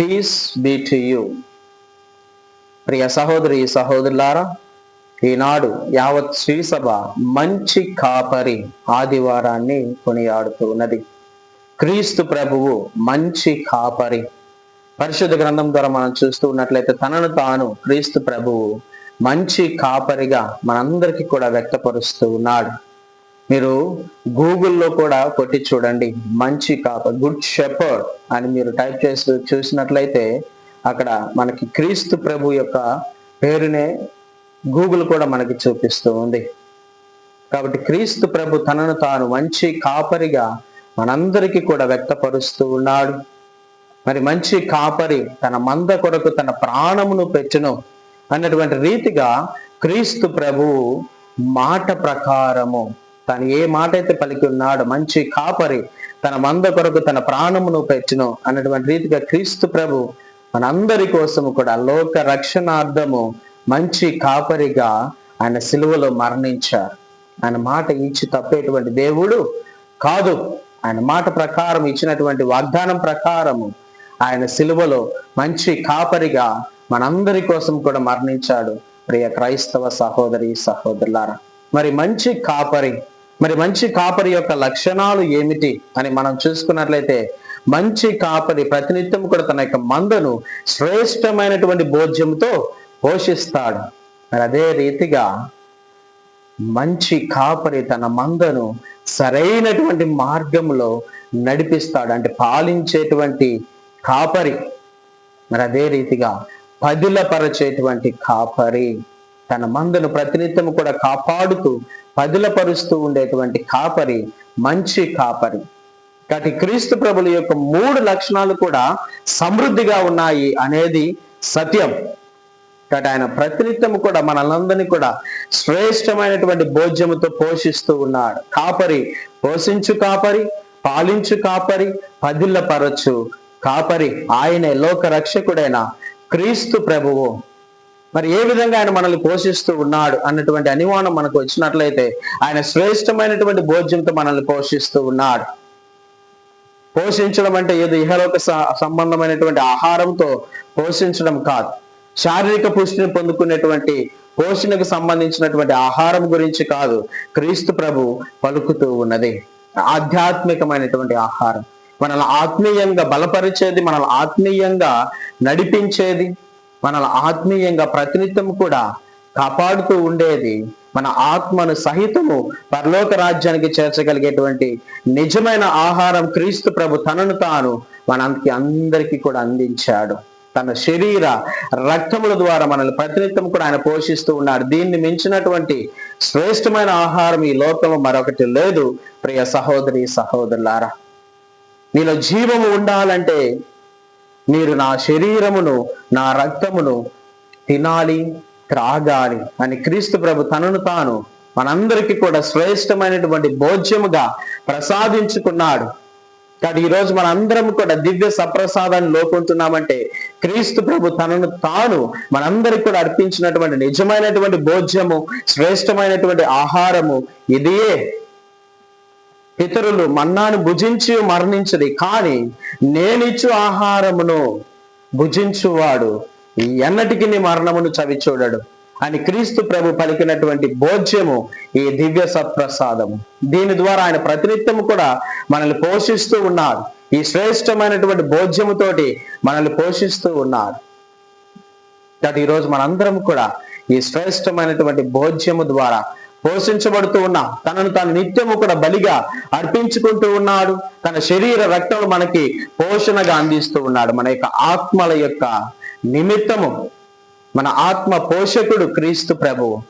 Piece be to you ప్రియ సహోదరి సహోదరులారా ఈనాడు యావత్ శ్రీసభ మంచి కాపరి ఆదివారాన్ని కొనియాడుతూ ఉన్నది. క్రీస్తు ప్రభువు మంచి కాపరి. పరిశుద్ధ గ్రంథం ద్వారా మనం చూస్తూ ఉన్నట్లయితే తనను తాను క్రీస్తు ప్రభువు మంచి కాపరిగా మనందరికీ కూడా వ్యక్తపరుస్తూ ఉన్నాడు. మీరు గూగుల్లో కూడా కొట్టి చూడండి. మంచి కాప గుడ్ షెపర్డ్ అని మీరు టైప్ చేసి చూసినట్లయితే అక్కడ మనకి క్రీస్తు ప్రభు యొక్క పేరునే గూగుల్ కూడా మనకి చూపిస్తూ ఉంది. కాబట్టి క్రీస్తు ప్రభు తనను తాను మంచి కాపరిగా మనందరికీ కూడా వ్యక్తపరుస్తూ ఉన్నాడు. మరి మంచి కాపరి తన మంద కొరకు తన ప్రాణమును పెట్టును అన్నటువంటి రీతిగా క్రీస్తు ప్రభు మాట ప్రకారము తను ఏ మాట అయితే పలికి ఉన్నాడు మంచి కాపరి తన మంద కొరకు తన ప్రాణమును పెట్టును అన్నటువంటి రీతిగా క్రీస్తు ప్రభు మనందరి కోసం కూడా లోక రక్షణార్థము మంచి కాపరిగా ఆయన సిలువలో మరణించారు. ఆయన మాట ఇచ్చి తప్పేటువంటి దేవుడు కాదు. ఆయన మాట ప్రకారం ఇచ్చినటువంటి వాగ్దానం ప్రకారము ఆయన సిలువలో మంచి కాపరిగా మనందరి కోసం కూడా మరణించాడు. ప్రియ క్రైస్తవ సహోదరి సహోదరులారా మరి మంచి కాపరి మరి మంచి కాపరి యొక్క లక్షణాలు ఏమిటి అని మనం చూసుకున్నట్లయితే మంచి కాపరి ప్రతినిత్యం కూడా తన యొక్క మందను శ్రేష్టమైనటువంటి భోజ్యంతో పోషిస్తాడు. మరి అదే రీతిగా మంచి కాపరి తన మందను సరైనటువంటి మార్గంలో నడిపిస్తాడు. అంటే పాలించేటువంటి కాపరి మరి అదే రీతిగా పదిలపరచేటువంటి కాపరి తన మందను ప్రతినిత్యం కూడా కాపాడుతూ పదిలపరుస్తూ ఉండేటువంటి కాపరి మంచి కాపరి. కాబట్టి క్రీస్తు ప్రభుల యొక్క మూడు లక్షణాలు కూడా సమృద్ధిగా ఉన్నాయి అనేది సత్యం. కాబట్టి ఆయన ప్రతినిత్యం కూడా మనలందరినీ కూడా శ్రేష్టమైనటువంటి భోజ్యముతో పోషిస్తూ ఉన్నాడు. కాపరి పోషించు కాపరి పాలించు కాపరి పదిల్లపరచు కాపరి. ఆయనే లోక రక్షకుడైన క్రీస్తు ప్రభువు. మరి ఏ విధంగా ఆయన మనల్ని పోషిస్తూ ఉన్నాడు అన్నటువంటి అనుమానం మనకు వచ్చినట్లయితే ఆయన శ్రేష్టమైనటువంటి భోజ్యంతో మనల్ని పోషిస్తూ ఉన్నాడు. పోషించడం అంటే ఏదో? ఇహలోక సంబంధమైనటువంటి ఆహారంతో పోషించడం కాదు. శారీరక పుష్టిని పొందుకునేటువంటి పోషణకు సంబంధించినటువంటి ఆహారం గురించి కాదు. క్రీస్తు ప్రభు పలుకుతూ ఉన్నది. ఆధ్యాత్మికమైనటువంటి ఆహారం. మనల్ని ఆత్మీయంగా బలపరిచేది మనల్ని ఆత్మీయంగా నడిపించేది మనల్ని ఆత్మీయంగా ప్రతినిత్యం కూడా కాపాడుతూ ఉండేది. మన ఆత్మను సహితము పరలోక రాజ్యానికి చేర్చగలిగేటువంటి నిజమైన ఆహారం క్రీస్తు ప్రభు తనను తాను మనంకి అందరికీ కూడా అందించాడు. తన శరీర రక్తముల ద్వారా మనల్ని ప్రతినిత్యం కూడా ఆయన పోషిస్తూ ఉన్నాడు. దీన్ని మించినటువంటి శ్రేష్టమైన ఆహారం ఈ లోకంలో మరొకటి లేదు. ప్రియ సహోదరి సహోదరులారా నీలో జీవము ఉండాలంటే మీరు నా శరీరమును నా రక్తమును తినాలి త్రాగాలి అని క్రీస్తు ప్రభు తనను తాను మనందరికీ కూడా శ్రేష్టమైనటువంటి భోజ్యముగా ప్రసాదించుకున్నాడు. కానీ ఈ రోజు కూడా దివ్య సప్రసాదాన్ని లోకుంటున్నామంటే క్రీస్తు ప్రభు తనను తాను మనందరికి కూడా అర్పించినటువంటి నిజమైనటువంటి భోజ్యము శ్రేష్టమైనటువంటి ఆహారము ఇదియే. ఇతరులు మన్నాను భుజించి మరణించది. కానీ నేనిచ్చు ఆహారమును భుజించువాడు. ఎన్నటికి నీ మరణమును చవి చూడడు అని క్రీస్తు ప్రభు పలికినటువంటి భోజ్యము ఈ దివ్య సత్ప్రసాదము. దీని ద్వారా ఆయన ప్రతినిత్యము కూడా మనల్ని పోషిస్తూ ఉన్నాడు ఈ శ్రేష్టమైనటువంటి భోజ్యముతోటి మనల్ని పోషిస్తూ ఉన్నాడు కాబట్టి ఈరోజు మనందరం కూడా ఈ శ్రేష్టమైనటువంటి భోజ్యము ద్వారా పోషించబడుతూ ఉన్న తనను తాను నిత్యము కూడా బలిగా అర్పించుకుంటూ ఉన్నాడు. తన శరీర రక్తం మనకి పోషణగా అందిస్తూ ఉన్నాడు. మన యొక్క ఆత్మల యొక్క నిమిత్తము మన ఆత్మ పోషకుడు క్రీస్తు ప్రభువు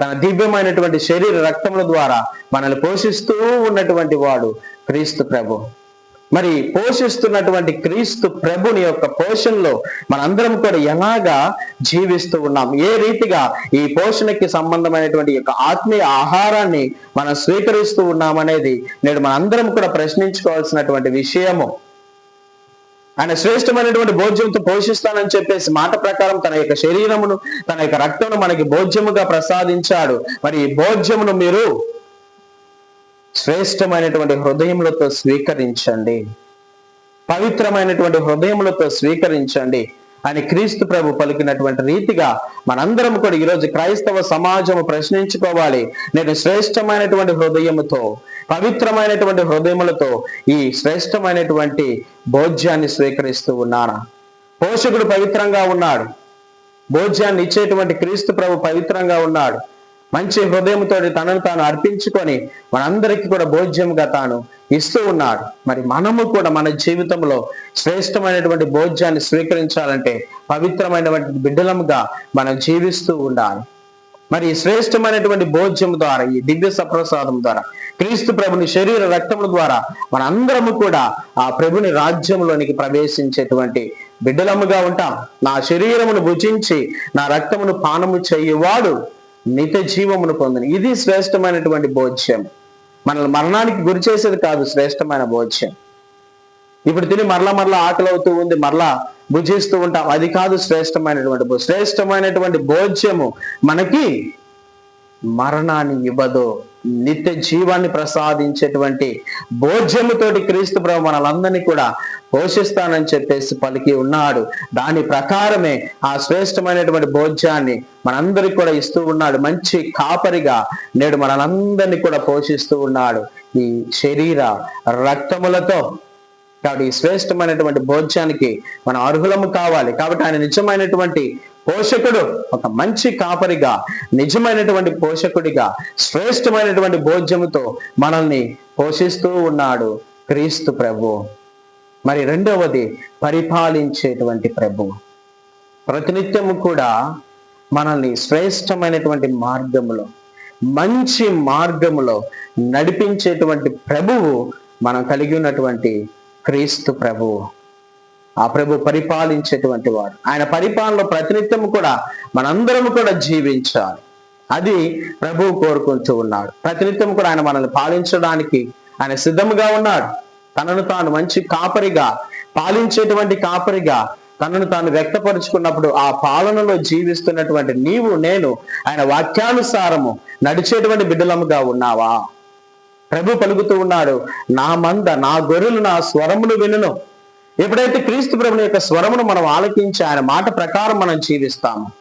తన దివ్యమైనటువంటి శరీర రక్తముల ద్వారా మనల్ని పోషిస్తూ ఉన్నటువంటి వాడు క్రీస్తు ప్రభు. మరి పోషిస్తున్నటువంటి క్రీస్తు ప్రభుని యొక్క పోషణలో మనందరం కూడా ఎలాగా జీవిస్తూ ఉన్నాం? ఏ రీతిగా ఈ పోషణకి సంబంధమైనటువంటి యొక్క ఆత్మీయ ఆహారాన్ని మనం స్వీకరిస్తూ ఉన్నామనేది నేడు మనందరం కూడా ప్రశ్నించుకోవాల్సినటువంటి విషయము. ఆయన శ్రేష్టమైనటువంటి భోజ్యంతో పోషిస్తానని చెప్పేసి మాట ప్రకారం తన యొక్క శరీరమును తన యొక్క రక్తమును మనకి భోజ్యముగా ప్రసాదించాడు. మరి ఈ భోజ్యమును మీరు శ్రేష్టమైనటువంటి హృదయములతో స్వీకరించండి. పవిత్రమైనటువంటి హృదయములతో స్వీకరించండి. అని క్రీస్తు ప్రభు పలికినటువంటి రీతిగా మనందరం కూడా ఈరోజు క్రైస్తవ సమాజము ప్రశ్నించుకోవాలి. నేను శ్రేష్టమైనటువంటి హృదయముతో పవిత్రమైనటువంటి హృదయములతో ఈ శ్రేష్టమైనటువంటి భోజ్యాన్ని స్వీకరిస్తూ ఉన్నానా? పోషకుడు పవిత్రంగా ఉన్నాడు. భోజ్యాన్ని ఇచ్చేటువంటి క్రీస్తు ప్రభు పవిత్రంగా ఉన్నాడు. మంచి హృదయంతో తనను తాను అర్పించుకొని మనందరికీ కూడా భోజ్యంగా తాను ఇస్తూ ఉన్నాడు మరి మనము కూడా మన జీవితంలో శ్రేష్టమైనటువంటి భోజ్యాన్ని స్వీకరించాలంటే పవిత్రమైనటువంటి బిడ్డలముగా మనం జీవిస్తూ ఉండాలి. మరి శ్రేష్టమైనటువంటి భోజ్యం ద్వారా ఈ దివ్య సప్రసాదం ద్వారా క్రీస్తు ప్రభుని శరీర రక్తముల ద్వారా మనందరము కూడా ఆ ప్రభుని రాజ్యంలోనికి ప్రవేశించేటువంటి బిడ్డలముగా ఉంటాం. నా శరీరమును భుజించి నా రక్తమును పానము చేయువాడు నిత్య జీవమును పొందిన. ఇది శ్రేష్టమైనటువంటి భోజ్యం మనల్ని మరణానికి గురి చేసేది కాదు శ్రేష్టమైన భోజ్యం ఇప్పుడు తిని మరలా మరలా ఆకలి అవుతూ ఉంది మరలా భుజిస్తూ ఉంటాం. అది కాదు శ్రేష్టమైనటువంటి శ్రేష్టమైనటువంటి భోజ్యము మనకి మరణాన్ని ఇవ్వదు. నిత్య జీవాన్ని ప్రసాదించేటువంటి భోజ్యముతోటి క్రీస్తు ప్రభు మనలందరినీ కూడా పోషిస్తానని చెప్పేసి పలికి ఉన్నాడు. దాని ప్రకారమే ఆ శ్రేష్టమైనటువంటి భోజ్యాన్ని మనందరికి కూడా ఇస్తూ ఉన్నాడు. మంచి కాపరిగా నేడు మనలందరినీ కూడా పోషిస్తూ ఉన్నాడు. ఈ శరీర రక్తములతో కాబట్టి ఈ శ్రేష్టమైనటువంటి భోజ్యానికి మనం అర్హులము కావాలి. కాబట్టి ఆయన నిజమైనటువంటి పోషకుడు ఒక మంచి కాపరిగా నిజమైనటువంటి పోషకుడిగా శ్రేష్టమైనటువంటి భోజ్యముతో మనల్ని పోషిస్తూ ఉన్నాడు క్రీస్తు ప్రభు. మరి రెండవది పరిపాలించేటువంటి ప్రభు. ప్రతినిత్యము కూడా మనల్ని శ్రేష్టమైనటువంటి మార్గములో మంచి మార్గములో నడిపించేటువంటి ప్రభువు మనం కలిగి ఉన్నటువంటి క్రీస్తు ప్రభువు ఆ ప్రభు పరిపాలించేటువంటి వాడు. ఆయన పరిపాలనలో ప్రతినిత్యం కూడా మనందరం కూడా జీవించాలి. అది ప్రభువు కోరుకుంటూ ఉన్నాడు. ప్రతినిత్యం కూడా ఆయన మనల్ని పాలించడానికి ఆయన సిద్ధముగా ఉన్నాడు. తనను తాను మంచి కాపరిగా పాలించేటువంటి కాపరిగా తనను తాను వ్యక్తపరుచుకున్నప్పుడు ఆ పాలనలో జీవిస్తున్నటువంటి నీవు నేను ఆయన వాక్యానుసారము నడిచేటువంటి బిడ్డలముగా ఉన్నావా? ప్రభు పలుకుతూ ఉన్నాడు నా మంద నా గొర్రెలు నా స్వరమును వినును. ఎప్పుడైతే క్రీస్తు ప్రభుని యొక్క స్వరమును మనం ఆలకించి ఆయన మాట ప్రకారం మనం జీవిస్తాము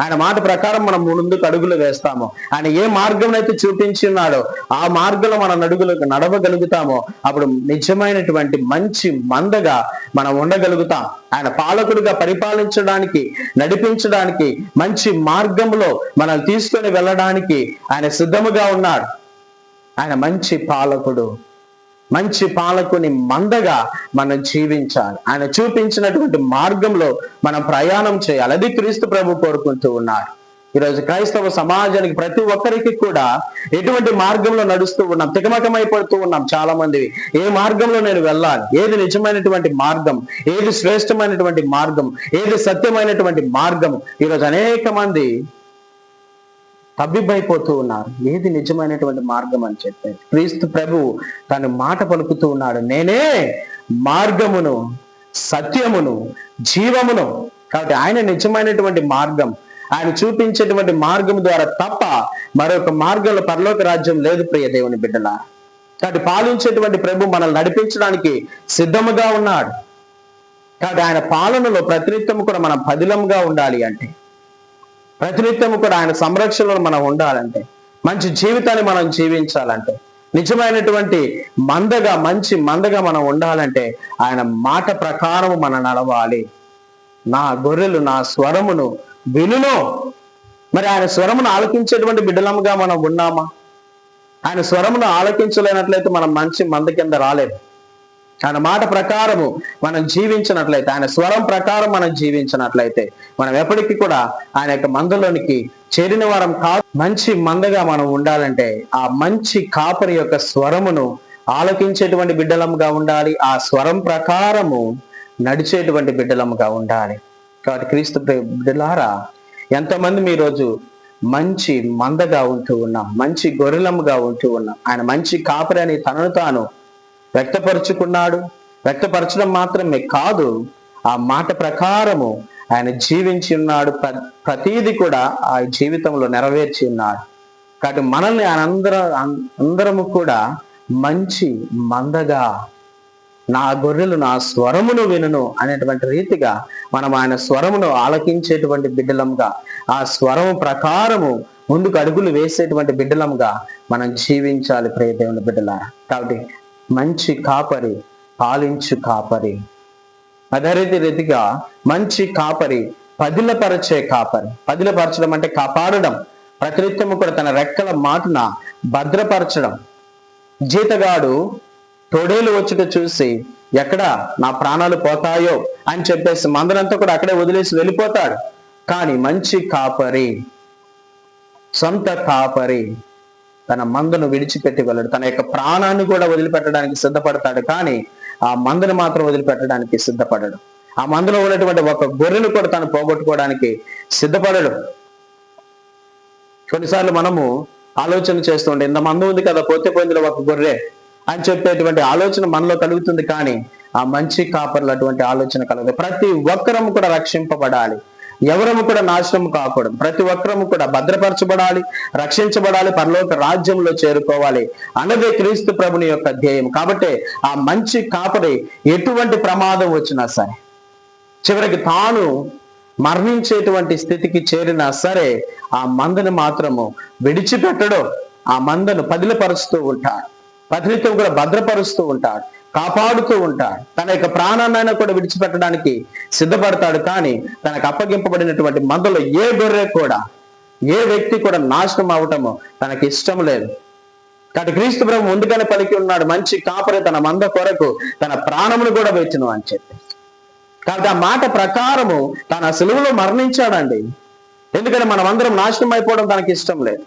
ఆయన మాట ప్రకారం మనం ముందుకు అడుగులు వేస్తాము ఆయన ఏ మార్గం అయితే చూపించి ఉన్నాడో ఆ మార్గంలో మనం అడుగులకు నడవగలుగుతామో అప్పుడు నిజమైనటువంటి మంచి మందగా మనం ఉండగలుగుతాం. ఆయన పాలకుడిగా పరిపాలించడానికి నడిపించడానికి మంచి మార్గంలో మనం తీసుకొని వెళ్ళడానికి ఆయన సిద్ధముగా ఉన్నాడు. ఆయన మంచి పాలకుడు. మంచి పాలకుని మందగా మనం జీవించాలి. ఆయన చూపించినటువంటి మార్గంలో మనం ప్రయాణం చేయాలి. అది క్రీస్తు ప్రభు కోరుకుంటూ ఉన్నారు. ఈరోజు క్రైస్తవ సమాజానికి ప్రతి ఒక్కరికి కూడా ఎటువంటి మార్గంలో నడుస్తూ ఉన్నాం తికమకమైపడుతూ ఉన్నాం చాలా మంది ఏ మార్గంలో నేను వెళ్ళాలి? ఏది నిజమైనటువంటి మార్గం? ఏది శ్రేష్టమైనటువంటి మార్గం? ఏది సత్యమైనటువంటి మార్గం? ఈరోజు అనేక మంది తబ్బిబ్బైపోతూ ఉన్నారు. ఏది నిజమైనటువంటి మార్గం అని చెప్పేసి క్రీస్తు ప్రభు తను మాట పలుకుతూ ఉన్నాడు. నేనే మార్గమును సత్యమును జీవమును. కాబట్టి ఆయన నిజమైనటువంటి మార్గం. ఆయన చూపించేటువంటి మార్గం ద్వారా తప్ప మరొక మార్గంలో పరలోక రాజ్యం లేదు ప్రియ దేవుని బిడ్డల. కాబట్టి పాలించేటువంటి ప్రభు మనల్ని నడిపించడానికి సిద్ధముగా ఉన్నాడు. కాబట్టి ఆయన పాలనలో ప్రతినిత్యం కూడా మనం పదిలంగా ఉండాలి అంటే ప్రతినిత్యము కూడా ఆయన సంరక్షణలో మనం ఉండాలంటే మంచి జీవితాన్ని మనం జీవించాలంటే నిజమైనటువంటి మందగా మంచి మందగా మనం ఉండాలంటే ఆయన మాట ప్రకారము మనం నడవాలి. నా గొర్రెలు నా స్వరమును వినును. మరి ఆయన స్వరమును ఆలకించేటువంటి బిడ్డలముగా మనం ఉన్నామా? ఆయన స్వరమును ఆలకించలేనట్లయితే మనం మంచి మంద కింద రాలేదు ఆయన మాట ప్రకారము మనం జీవించినట్లయితే ఆయన స్వరం ప్రకారం మనం జీవించినట్లయితే మనం ఎప్పటికీ కూడా ఆయన యొక్క మందలోనికి చేరిన వారం కాదు. మంచి మందగా మనం ఉండాలంటే ఆ మంచి కాపరి యొక్క స్వరమును ఆలకించేటువంటి బిడ్డలముగా ఉండాలి. ఆ స్వరం ప్రకారము నడిచేటువంటి బిడ్డలముగా ఉండాలి. కాబట్టి క్రీస్తు బిడ్డలారా ఎంతమంది మీ రోజు మంచి మందగా ఉంటూ ఉన్నాం మంచి గొర్రెలముగా ఉంటూ ఉన్నాం. ఆయన మంచి కాపరి అని తనను తాను వ్యక్తపరుచుకున్నాడు. వ్యక్తపరచడం మాత్రమే కాదు ఆ మాట ప్రకారము ఆయన జీవించి ఉన్నాడు. ప్ర- ప్రతీది కూడా ఆ జీవితంలో నెరవేర్చి ఉన్నాడు. కాబట్టి మనల్ని ఆయన అందర అందరము కూడా మంచి మందగా నా గొర్రెలు నా స్వరమును వినును అనేటువంటి రీతిగా మనం ఆయన స్వరమును ఆలకించేటువంటి బిడ్డలంగా ఆ స్వరము ప్రకారము ముందుకు అడుగులు వేసేటువంటి బిడ్డలంగా మనం జీవించాలి ప్రియదేవుని బిడ్డల బిడ్డలారా. కాబట్టి మంచి కాపరి పాలించు కాపరి. అదే రీతిగా మంచి కాపరి పదిలపరచే కాపరి. పదిలపరచడం అంటే కాపాడడం. ప్రకృత్యము కూడా తన రెక్కల మాటున భద్రపరచడం. జీతగాడు తోడేలు వచ్చుట చూసి ఎక్కడ నా ప్రాణాలు పోతాయో? అని చెప్పేసి మందరంతా కూడా అక్కడే వదిలేసి వెళ్ళిపోతాడు. కానీ మంచి కాపరి సొంత కాపరి తన మందను విడిచిపెట్టి వెళ్ళడు తన యొక్క ప్రాణాన్ని కూడా వదిలిపెట్టడానికి సిద్ధపడతాడు. కానీ ఆ మందను మాత్రం వదిలిపెట్టడానికి సిద్ధపడడు. ఆ మందులో ఉన్నటువంటి ఒక గొర్రెను కూడా తను పోగొట్టుకోవడానికి సిద్ధపడడు. కొన్నిసార్లు మనము ఆలోచన చేస్తుంటే ఇంత మందు ఉంది కదా పోతే పోయిందిలో ఒక గొర్రె అని చెప్పేటువంటి ఆలోచన మనలో కలుగుతుంది. కానీ ఆ మంచి కాపర్లు అటువంటి ఆలోచన కలగదు. ప్రతి ఒక్కరము కూడా రక్షింపబడాలి. ఎవరము కూడా నాశనం కాకూడదు. ప్రతి ఒక్కరము కూడా భద్రపరచబడాలి రక్షించబడాలి పరలోక రాజ్యంలో చేరుకోవాలి. అన్నదే క్రీస్తు ప్రభుని యొక్క ధ్యేయం. కాబట్టి ఆ మంచి కాపరి ఎటువంటి ప్రమాదం వచ్చినా సరే చివరికి తాను మరణించేటువంటి స్థితికి చేరినా సరే ఆ మందను మాత్రము విడిచిపెట్టడు. ఆ మందను పదిలపరుస్తూ ఉంటాడు. పదిలితో కూడా భద్రపరుస్తూ ఉంటాడు. కాపాడుతూ ఉంటాడు తన యొక్క ప్రాణాన్నైనా కూడా విడిచిపెట్టడానికి సిద్ధపడతాడు. కానీ తనకు అప్పగింపబడినటువంటి మందులో ఏ గొర్రె కూడా ఏ వ్యక్తి కూడా నాశనం అవటము తనకి ఇష్టం లేదు. కాబట్టి క్రీస్తు ప్రభు ముందుగానే పలికి ఉన్నాడు. మంచి కాపరి తన మంద కొరకు తన ప్రాణమును కూడా పెట్టిను అని చెప్పి. కాబట్టి ఆ మాట ప్రకారము తన సెలువులో మరణించాడండి. ఎందుకంటే మనం అందరం నాశనం అయిపోవడం తనకి ఇష్టం లేదు.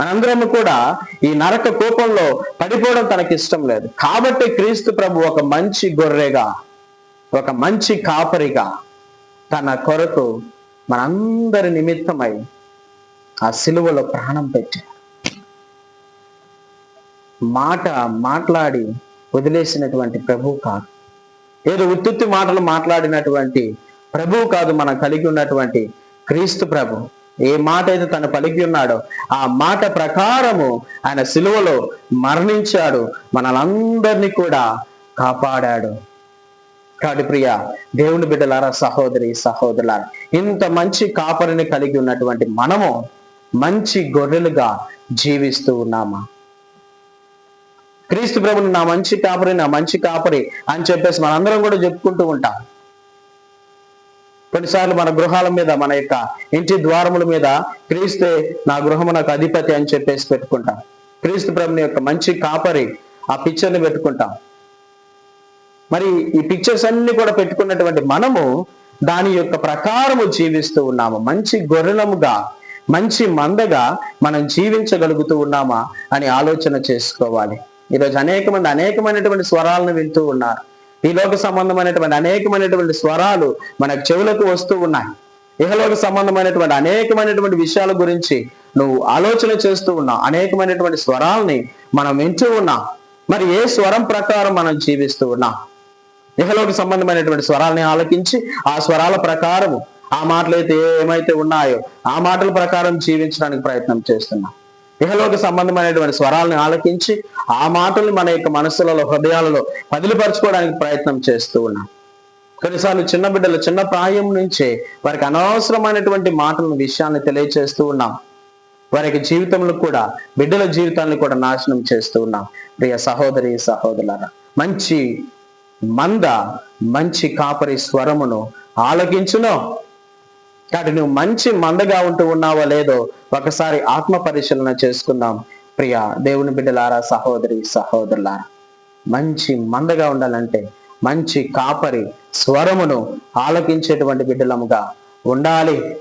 మనందరం కూడా ఈ నరక కోపంలో పడిపోవడం తనకి ఇష్టం లేదు. కాబట్టి క్రీస్తు ప్రభు ఒక మంచి గొర్రెగా ఒక మంచి కాపరిగా తన కొరకు మనందరి నిమిత్తమై ఆ సిలువలో ప్రాణం పెట్టాడు. మాట మాట్లాడి వదిలేసినటువంటి ప్రభు కాదు. ఏదో ఉత్తుత్తి మాటలు మాట్లాడినటువంటి ప్రభువు కాదు మనం కలిగి ఉన్నటువంటి క్రీస్తు ప్రభు. ఏ మాట అయితే తను పలికి ఉన్నాడో ఆ మాట ప్రకారము ఆయన సిలువలో మరణించాడు. మనలందరినీ కూడా కాపాడాడు. కాబట్టి ప్రియ దేవుని బిడ్డలారా సహోదరి సహోదరులారా ఇంత మంచి కాపరిని కలిగి ఉన్నటువంటి మనము మంచి గొర్రెలుగా జీవిస్తూ ఉన్నామా? క్రీస్తు ప్రభుని నా మంచి కాపరి నా మంచి కాపరి అని చెప్పేసి మనందరం కూడా చెప్పుకుంటూ ఉంటాం. కొన్నిసార్లు మన గృహాల మీద మన యొక్క ఇంటి ద్వారముల మీద క్రీస్తే నా గృహము నాకు అధిపతి అని చెప్పేసి పెట్టుకుంటాం. క్రీస్తు ప్రభుని యొక్క మంచి కాపరి ఆ పిక్చర్ని పెట్టుకుంటాం. మరి ఈ పిక్చర్స్ అన్ని కూడా పెట్టుకున్నటువంటి మనము దాని యొక్క ప్రకారము జీవిస్తూ ఉన్నాము. మంచి గొర్రెలముగా మంచి మందగా మనం జీవించగలుగుతూ ఉన్నామా అని ఆలోచన చేసుకోవాలి. ఈరోజు అనేక మంది అనేకమైనటువంటి స్వరాలను వింటూ ఉన్నారు. ఈ లోక సంబంధమైనటువంటి అనేకమైనటువంటి స్వరాలు మనకు చెవులకు వస్తూ ఉన్నాయి. ఇహలోక సంబంధమైనటువంటి అనేకమైనటువంటి విషయాల గురించి నువ్వు ఆలోచన చేస్తూ ఉన్నావు అనేకమైనటువంటి స్వరాల్ని మనం వింటూ ఉన్నాం మరి ఏ స్వరం ప్రకారం మనం జీవిస్తూ ఉన్నాం ఇహలోకి సంబంధమైనటువంటి స్వరాలని ఆలకించి ఆ స్వరాల ప్రకారము ఆ మాటలు అయితే ఏమైతే ఉన్నాయో ఆ మాటల ప్రకారం జీవించడానికి ప్రయత్నం చేస్తున్నాం. ఇహలోక సంబంధమైనటువంటి స్వరాలను ఆలకించి ఆ మాటల్ని మన యొక్క మనసులలో హృదయాలలో పదిలిపరచుకోవడానికి ప్రయత్నం చేస్తూ ఉన్నాం. కొన్నిసార్లు చిన్న బిడ్డలు చిన్న ప్రాయం నుంచే వారికి అనవసరమైనటువంటి మాటలను విషయాన్ని తెలియచేస్తూ ఉన్నాం. వారికి జీవితంలో కూడా బిడ్డల జీవితాన్ని కూడా నాశనం చేస్తూ ఉన్నాం. ప్రియ సహోదరి సహోదరులారా మంచి మంద మంచి కాపరి స్వరమును ఆలకించును కాబట్టి నువ్వు మంచి మందగా ఉంటూ ఉన్నావో లేదో ఒకసారి ఆత్మ పరిశీలన చేసుకుందాం. ప్రియ దేవుని బిడ్డలారా సహోదరి సహోదరులారా మంచి మందగా ఉండాలంటే మంచి కాపరి స్వరమును ఆలకించేటువంటి బిడ్డలముగా ఉండాలి.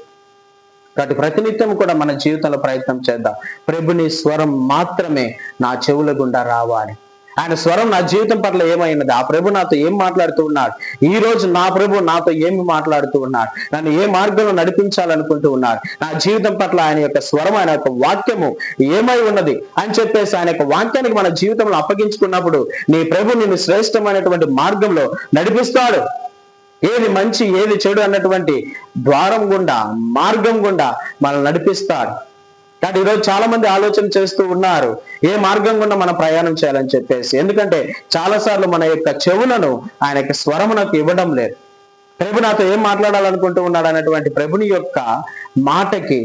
కాబట్టి ప్రతినిత్యం కూడా మన జీవితంలో ప్రయత్నం చేద్దాం. ప్రభుని స్వరం మాత్రమే నా చెవుల గుండా రావాలి. ఆయన స్వరం నా జీవితం పట్ల ఏమైనది? ఆ ప్రభు నాతో ఏం మాట్లాడుతూ ఉన్నాడు? ఈ రోజు నా ప్రభు నాతో ఏమి మాట్లాడుతూ ఉన్నాడు? నన్ను ఏ మార్గంలో నడిపించాలనుకుంటూ ఉన్నాడు? నా జీవితం పట్ల ఆయన యొక్క స్వరం ఆయన యొక్క వాక్యము ఏమై ఉన్నది? అని చెప్పేసి ఆయన యొక్క వాక్యానికి మన జీవితంలో అప్పగించుకున్నప్పుడు నీ ప్రభు నిన్ను శ్రేష్టమైనటువంటి మార్గంలో నడిపిస్తాడు. ఏది మంచి ఏది చెడు అన్నటువంటి ద్వారం గుండా మార్గం గుండా మనల్ని నడిపిస్తాడు. కాబట్టి ఈరోజు చాలా మంది ఆలోచన చేస్తూ ఉన్నారు ఏ మార్గం గుండా మనం ప్రయాణం చేయాలని చెప్పేసి. ఎందుకంటే చాలా సార్లు మన యొక్క చెవులను ఆయన యొక్క స్వరమునకు ఇవ్వడం లేదు. ప్రభు నాతో ఏం మాట్లాడాలనుకుంటూ ఉన్నాడు అనేటువంటి ప్రభుని యొక్క మాటకి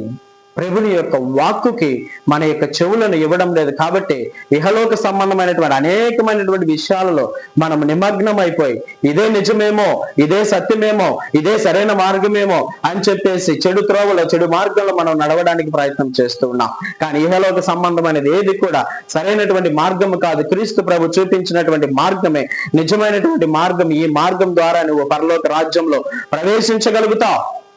ప్రభుని యొక్క వాక్కుకి మన యొక్క చెవులను ఇవ్వడం లేదు. కాబట్టి ఇహలోక సంబంధమైనటువంటి అనేకమైనటువంటి విషయాలలో మనం నిమగ్నం అయిపోయి ఇదే నిజమేమో ఇదే సత్యమేమో ఇదే సరైన మార్గమేమో అని చెప్పేసి చెడు త్రోవలో చెడు మార్గంలో మనం నడవడానికి ప్రయత్నం చేస్తూ ఉన్నాం. కానీ ఇహలోక సంబంధమైనది ఏది కూడా సరైనటువంటి మార్గము కాదు. క్రీస్తు ప్రభు చూపించినటువంటి మార్గమే. నిజమైనటువంటి మార్గం ఈ మార్గం ద్వారా నువ్వు పరలోక రాజ్యంలో ప్రవేశించగలుగుతావు.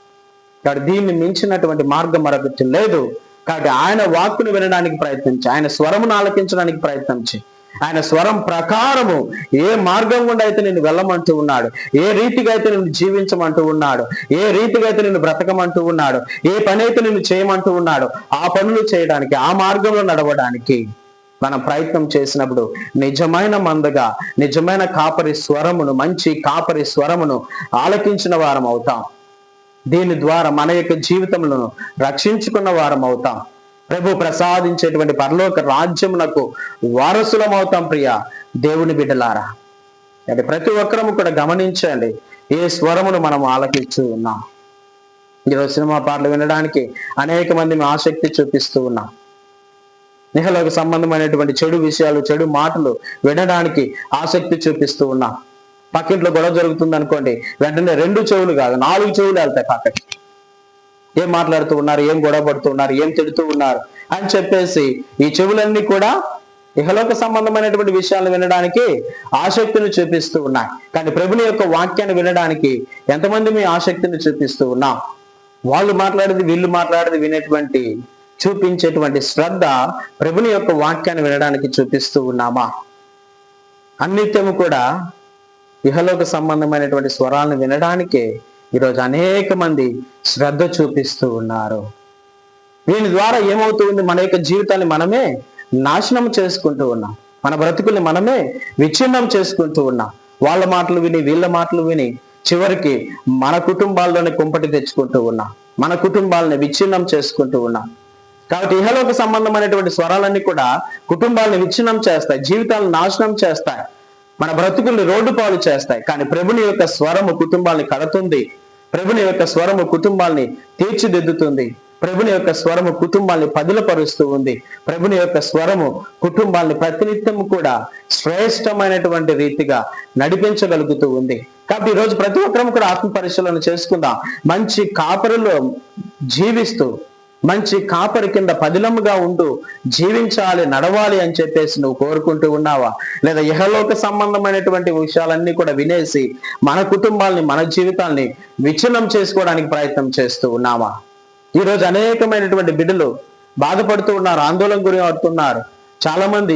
కాబట్టి దీన్ని మించినటువంటి మార్గం మరొకటి లేదు. కాబట్టి ఆయన వాక్కును వినడానికి ప్రయత్నించి ఆయన స్వరమును ఆలకించడానికి ప్రయత్నించి. ఆయన స్వరం ప్రకారము ఏ మార్గం గుండా అయితే నేను వెళ్ళమంటూ ఉన్నాడు ఏ రీతిగా అయితే నేను జీవించమంటూ ఉన్నాడు ఏ రీతిగా అయితే నేను బ్రతకమంటూ ఉన్నాడు ఏ పని అయితే నేను చేయమంటూ ఉన్నాడు ఆ పనులు చేయడానికి ఆ మార్గంలో నడవడానికి మనం ప్రయత్నం చేసినప్పుడు నిజమైన మందగా నిజమైన కాపరి స్వరమును మంచి కాపరి స్వరమును ఆలకించిన వారం అవుతాం. దీని ద్వారా మన యొక్క జీవితములను రక్షించుకున్న వారం అవుతాం ప్రభు ప్రసాదించేటువంటి పరలోక రాజ్యమునకు వారసులం అవుతాం ప్రియ దేవుని బిడ్డలారా. అంటే ప్రతి ఒక్కరము కూడా గమనించండి ఏ స్వరమును మనం ఆలకిస్తూ ఉన్నాం. ఈరోజు సినిమా పాటలు వినడానికి అనేక మంది ఆసక్తి చూపిస్తూ ఉన్నాం. నిహలకు సంబంధమైనటువంటి చెడు విషయాలు చెడు మాటలు వినడానికి ఆసక్తి చూపిస్తూ ఉన్నాం. పక్కింట్లో గొడవ జరుగుతుంది అనుకోండి వెంటనే రెండు చెవులు కాదు నాలుగు చెవులు వెళ్తాయి పక్కకి. ఏం మాట్లాడుతూ ఉన్నారు ఏం గొడవ పడుతూ ఉన్నారు ఏం తిడుతూ ఉన్నారు అని చెప్పేసి ఈ చెవులన్నీ కూడా ఇహలోక సంబంధమైనటువంటి విషయాలను వినడానికి ఆసక్తిని చూపిస్తూ ఉన్నాయి. కానీ ప్రభుని యొక్క వాక్యాన్ని వినడానికి ఎంతమంది మీ ఆసక్తిని చూపిస్తూ ఉన్నాం? వాళ్ళు మాట్లాడేది వీళ్ళు మాట్లాడేది వినేటువంటి చూపించేటువంటి శ్రద్ధ ప్రభుని యొక్క వాక్యాన్ని వినడానికి చూపిస్తూ ఉన్నామా? అన్నిత్యము కూడా ఇహలోక సంబంధమైనటువంటి స్వరాలను వినడానికే ఈరోజు అనేక మంది శ్రద్ధ చూపిస్తూ ఉన్నారు. దీని ద్వారా ఏమవుతుంది మన యొక్క జీవితాన్ని మనమే నాశనం చేసుకుంటూ ఉన్నాం. మన బ్రతుకుల్ని మనమే విచ్ఛిన్నం చేసుకుంటూ ఉన్నాం. వాళ్ళ మాటలు విని వీళ్ళ మాటలు విని చివరికి మన కుటుంబాల్లోనే కుంపటి తెచ్చుకుంటూ ఉన్నాం. మన కుటుంబాలని విచ్ఛిన్నం చేసుకుంటూ ఉన్నాం. కాబట్టి ఇహలోక సంబంధమైనటువంటి స్వరాలన్నీ కూడా కుటుంబాలను విచ్ఛిన్నం చేస్తాయి జీవితాలను నాశనం చేస్తాయి. మన బ్రతుకుల్ని రోడ్డు పాలు చేస్తాయి. కానీ ప్రభుని యొక్క స్వరము కుటుంబాన్ని కడుతుంది. ప్రభుని యొక్క స్వరము కుటుంబాన్ని తీర్చిదిద్దుతుంది. ప్రభుని యొక్క స్వరము కుటుంబాన్ని పదులపరుస్తూ ఉంది. ప్రభుని యొక్క స్వరము కుటుంబాన్ని ప్రతినిత్యం కూడా శ్రేష్టమైనటువంటి రీతిగా నడిపించగలుగుతూ ఉంది. కాబట్టి ఈ రోజు ప్రతి ఒక్కరం కూడా ఆత్మ పరిశీలన చేసుకుందాం. మంచి కాపరిలో జీవిస్తూ మంచి కాపరి కింద పదిలముగా ఉంటూ జీవించాలి నడవాలి అని చెప్పేసి నువ్వు కోరుకుంటూ ఉన్నావా? లేదా ఇహలోక సంబంధమైనటువంటి విషయాలన్నీ కూడా వినేసి మన కుటుంబాల్ని మన జీవితాల్ని విచ్ఛిన్నం చేసుకోవడానికి ప్రయత్నం చేస్తూ ఉన్నావా? ఈ రోజు అనేకమైనటువంటి బిడ్డలు బాధపడుతూ ఉన్నారు ఆందోళన గురి అవుతున్నారు. చాలా మంది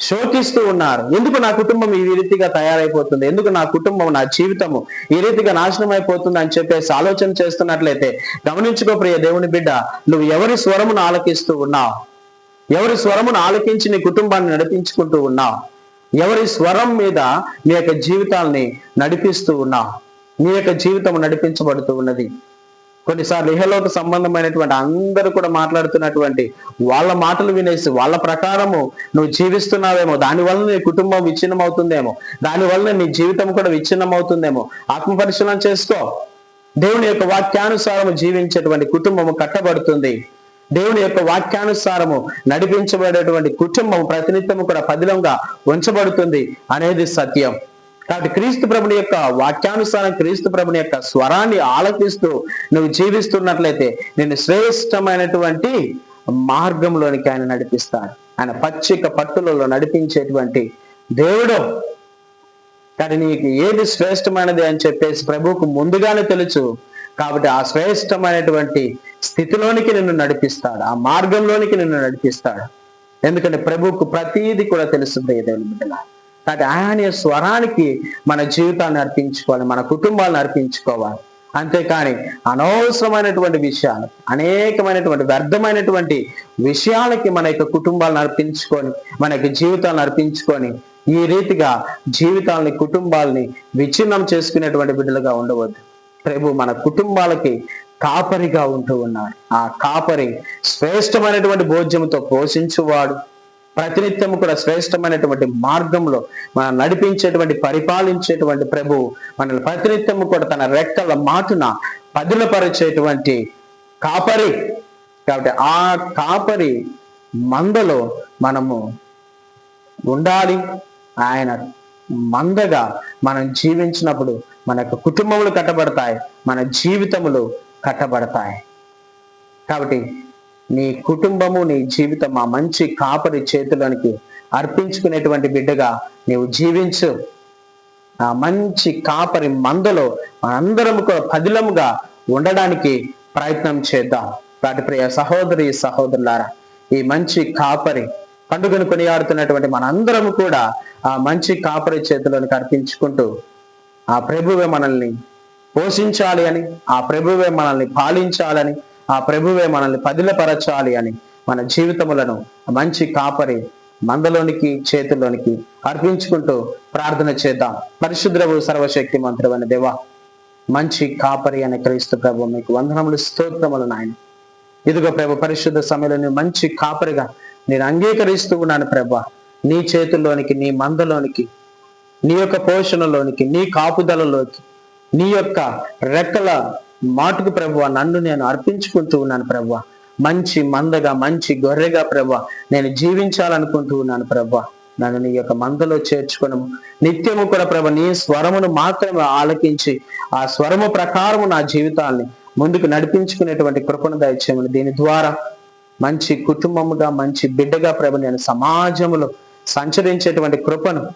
శోకిస్తూ ఉన్నారు. ఎందుకు నా కుటుంబం ఈ రీతిగా తయారైపోతుంది? ఎందుకు నా కుటుంబం నా జీవితము ఈ రీతిగా నాశనం అయిపోతుంది అని చెప్పేసి ఆలోచన చేస్తున్నట్లయితే గమనించుకో ప్రియ దేవుని బిడ్డ నువ్వు ఎవరి స్వరమును ఆలకిస్తూ ఉన్నావు? ఎవరి స్వరమును ఆలకించి నీ కుటుంబాన్ని నడిపించుకుంటూ ఉన్నావు? ఎవరి స్వరం మీద నీ యొక్క జీవితాల్ని నడిపిస్తూ ఉన్నావు? నీ యొక్క జీవితం నడిపించబడుతూ ఉన్నది. కొన్నిసార్లు ఇహలోక సంబంధమైనటువంటి అందరూ కూడా మాట్లాడుతున్నటువంటి వాళ్ళ మాటలు వినేసి వాళ్ళ ప్రకారము నువ్వు జీవిస్తున్నావేమో దాని వలన నీ కుటుంబం విచ్ఛిన్నం అవుతుందేమో దాని వలన నీ జీవితం కూడా విచ్ఛిన్నం అవుతుందేమో ఆత్మ పరిశీలన చేసుకో. దేవుని యొక్క వాక్యానుసారము జీవించేటువంటి కుటుంబము కట్టబడుతుంది. దేవుని యొక్క వాక్యానుసారము నడిపించబడేటువంటి కుటుంబం ప్రతినిత్యము కూడా పదిలంగా ఉంచబడుతుంది అనేది సత్యం. కాబట్టి క్రీస్తు ప్రభుని యొక్క వాక్యానుసారం క్రీస్తు ప్రభుని యొక్క స్వరాన్ని ఆలకిస్తూ నువ్వు జీవిస్తున్నట్లయితే నేను శ్రేష్టమైనటువంటి మార్గంలోనికి ఆయన నడిపిస్తాడు. ఆయన పచ్చిక పట్టులలో నడిపించేటువంటి దేవుడు. కానీ నీకు ఏది శ్రేష్టమైనది అని చెప్పేసి ప్రభువుకు ముందుగానే తెలుసు. కాబట్టి ఆ శ్రేష్టమైనటువంటి స్థితిలోనికి నిన్ను నడిపిస్తాడు. ఆ మార్గంలోనికి నిన్ను నడిపిస్తాడు. ఎందుకంటే ప్రభువుకు ప్రతీది కూడా తెలుసు దేవుని కాబట్టి ఆయన స్వరానికి మన జీవితాన్ని అర్పించుకోవాలి మన కుటుంబాలను అర్పించుకోవాలి. అంతేకాని అనవసరమైనటువంటి విషయాలు అనేకమైనటువంటి వ్యర్థమైనటువంటి విషయాలకి మన యొక్క కుటుంబాలను అర్పించుకొని మన యొక్క జీవితాలను అర్పించుకొని ఈ రీతిగా జీవితాలని కుటుంబాలని విచ్ఛిన్నం చేసుకునేటువంటి బిడ్డలుగా ఉండవద్దు. ప్రభు మన కుటుంబాలకి కాపరిగా ఉంటూ ఉన్నాడు. ఆ కాపరి శ్రేష్టమైనటువంటి భోజ్యంతో పోషించువాడు. ప్రతినిత్యం కూడా శ్రేష్టమైనటువంటి మార్గంలో మనం నడిపించేటువంటి పరిపాలించేటువంటి ప్రభువు మనల్ని ప్రతినిత్యము కూడా తన రెక్కల మాటున పదిలపరిచేటువంటి కాపరి. కాబట్టి ఆ కాపరి మందలో మనము ఉండాలి. ఆయన మందగా మనం జీవించినప్పుడు మన యొక్క కుటుంబములు కట్టబడతాయి మన జీవితములు కట్టబడతాయి. కాబట్టి నీ కుటుంబము నీ జీవితం ఆ మంచి కాపరి చేతులోనికి అర్పించుకునేటువంటి బిడ్డగా నీవు జీవించు. ఆ మంచి కాపరి మందలో మనందరం కూడా పదిలముగా ఉండడానికి ప్రయత్నం చేద్దాం. వాటి ప్రియ సహోదరి సహోదరులారా ఈ మంచి కాపరి పండుగను కొనియాడుతున్నటువంటి మనందరం కూడా ఆ మంచి కాపరి చేతులను అర్పించుకుంటూ ఆ ప్రభువే మనల్ని పోషించాలి అని ఆ ప్రభువే మనల్ని పాలించాలని ఆ ప్రభువే మనల్ని పదిలపరచాలి అని మన జీవితములను మంచి కాపరి మందలోనికి చేతుల్లోనికి అర్పించుకుంటూ ప్రార్థన చేద్దాం. పరిశుద్రవు సర్వశక్తి మంత్రమైన దేవా మంచి కాపరి అనే క్రీస్తు ప్రభు మీకు వందనములు స్తోత్రములు నాయన. ఇదిగో ప్రభు పరిశుద్ధ సమయంలో మంచి కాపరిగా నేను అంగీకరిస్తూ ఉన్నాను ప్రభు. నీ చేతుల్లోనికి నీ మందలోనికి నీ యొక్క పోషణలోనికి నీ కాపుదలలోకి నీ యొక్క రెక్కల మాటుకు ప్రభు నన్ను నేను అర్పించుకుంటూ ఉన్నాను ప్రభు మంచి మందగా మంచి గొర్రెగా ప్రభు నేను జీవించాలనుకుంటూ ఉన్నాను ప్రభు నన్ను నీ యొక్క మందలో చేర్చుకును. నిత్యము కూడా ప్రభు నీ స్వరమును మాత్రమే ఆలకించి ఆ స్వరము ప్రకారము నా జీవితాన్ని ముందుకు నడిపించుకునేటువంటి కృపను దయచేయమని దీని ద్వారా మంచి కుటుంబముగా మంచి బిడ్డగా ప్రభు నేను సమాజంలో సంచరించేటువంటి కృపను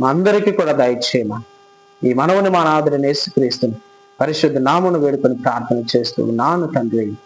మా అందరికీ కూడా దయచేయమని. ఈ మనవుని మా నాదుని నేసుక్రీస్తుని పరిశుద్ధ నామను వేడుకొని ప్రార్థన చేస్తూ నాను తండ్రి.